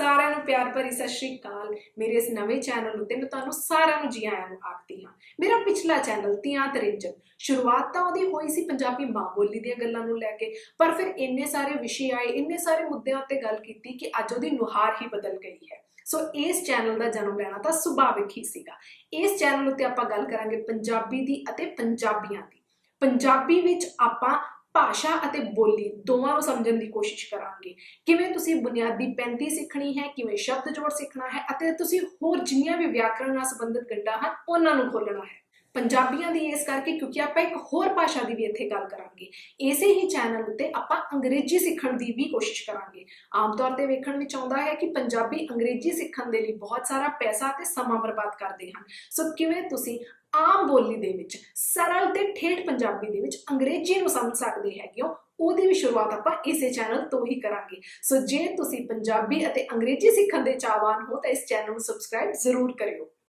ਸਾਰਿਆਂ ਨੂੰ ਪਿਆਰ ਭਰੀ ਸਤਿ ਸ਼੍ਰੀ ਅਕਾਲ। ਮੇਰੇ ਇਸ ਨਵੇਂ ਚੈਨਲ ਉੱਤੇ ਮੈਂ ਤੁਹਾਨੂੰ ਸਾਰਿਆਂ ਨੂੰ ਜੀ ਆਇਆਂ ਨੂੰ ਆਖਦੀ ਹਾਂ। ਮੇਰਾ ਪਿਛਲਾ ਚੈਨਲ ਧੀਆਂ ਤਰਿੰਜਨ, ਸ਼ੁਰੂਆਤ ਤਾਂ ਉਹਦੀ ਹੋਈ ਸੀ ਪੰਜਾਬੀ ਮਾਂ ਬੋਲੀ ਦੀਆਂ ਗੱਲਾਂ ਨੂੰ ਲੈ ਕੇ, ਪਰ ਫਿਰ ਇੰਨੇ ਸਾਰੇ ਵਿਸ਼ੇ ਆਏ, ਇੰਨੇ ਸਾਰੇ ਮੁੱਦਿਆਂ ਉੱਤੇ ਗੱਲ ਕੀਤੀ ਕਿ ਅੱਜ ਉਹਦੀ ਨੁਹਾਰ ਹੀ ਬਦਲ ਗਈ ਹੈ। ਸੋ ਇਸ ਚੈਨਲ ਦਾ ਜਨਮ ਲੈਣਾ ਤਾਂ ਸੁਭਾਵਿਕ ਹੀ ਸੀਗਾ। ਇਸ ਚੈਨਲ ਉੱਤੇ ਆਪਾਂ ਗੱਲ ਕਰਾਂਗੇ ਪੰਜਾਬੀ ਦੀ ਅਤੇ ਪੰਜਾਬੀਆਂ ਦੀ। ਪੰਜਾਬੀ ਵਿੱਚ ਆਪਾਂ ਭਾਸ਼ਾ ਅਤੇ ਬੋਲੀ ਦੋਵਾਂ ਨੂੰ ਸਮਝਣ ਦੀ ਕੋਸ਼ਿਸ਼ ਕਰਾਂਗੇ। ਕਿਵੇਂ ਤੁਸੀਂ ਬੁਨਿਆਦੀ 35 ਸਿੱਖਣੀ ਹੈ, ਕਿਵੇਂ ਸ਼ਬਦ ਜੋੜ ਸਿੱਖਣਾ ਹੈ ਅਤੇ ਤੁਸੀਂ ਹੋਰ ਜਿੰਨੀਆਂ ਵੀ ਵਿਆਕਰਣ ਨਾਲ ਸੰਬੰਧਿਤ ਗੱਲਾਂ ਹਨ, ਉਹਨਾਂ ਨੂੰ ਖੋਲਣਾ ਹੈ। ਪੰਜਾਬੀਆਂ ਦੀ ਇਸ ਕਰਕੇ ਕਿਉਂਕਿ ਆਪਾਂ ਇੱਕ ਹੋਰ ਭਾਸ਼ਾ ਦੀ ਵੀ ਇੱਥੇ ਗੱਲ ਕਰਾਂਗੇ। ਇਸੇ ਹੀ ਚੈਨਲ ਉੱਤੇ ਆਪਾਂ ਅੰਗਰੇਜ਼ੀ ਸਿੱਖਣ ਦੀ ਵੀ ਕੋਸ਼ਿਸ਼ ਕਰਾਂਗੇ। ਆਮ ਤੌਰ ਤੇ ਵੇਖਣ ਵਿੱਚ ਆਉਂਦਾ ਹੈ ਕਿ ਪੰਜਾਬੀ ਅੰਗਰੇਜ਼ੀ ਸਿੱਖਣ ਦੇ ਲਈ ਬਹੁਤ ਸਾਰਾ ਪੈਸਾ ਤੇ ਸਮਾਂ ਬਰਬਾਦ ਕਰਦੇ ਹਨ। ਸੋ ਕਿਵੇਂ ਤੁਸੀਂ ਆਮ ਬੋਲੀ ਦੇ ਵਿੱਚ, ਸਰਲ ਤੇ ਠੇਠ ਪੰਜਾਬੀ ਦੇ ਵਿੱਚ ਅੰਗਰੇਜ਼ੀ ਨੂੰ ਸਮਝ ਸਕਦੇ ਹੈਗੇ ਹੋ, ਉਹਦੀ ਵੀ ਸ਼ੁਰੂਆਤ ਆਪਾਂ ਇਸੇ ਚੈਨਲ ਤੋਂ ਹੀ ਕਰਾਂਗੇ। ਸੋ ਜੇ ਤੁਸੀਂ ਪੰਜਾਬੀ ਅਤੇ ਅੰਗਰੇਜ਼ੀ ਸਿੱਖਣ ਦੇ ਚਾਹਵਾਨ ਹੋ ਤਾਂ ਇਸ ਚੈਨਲ ਨੂੰ ਸਬਸਕ੍ਰਾਈਬ ਜ਼ਰੂਰ ਕਰਿਓ।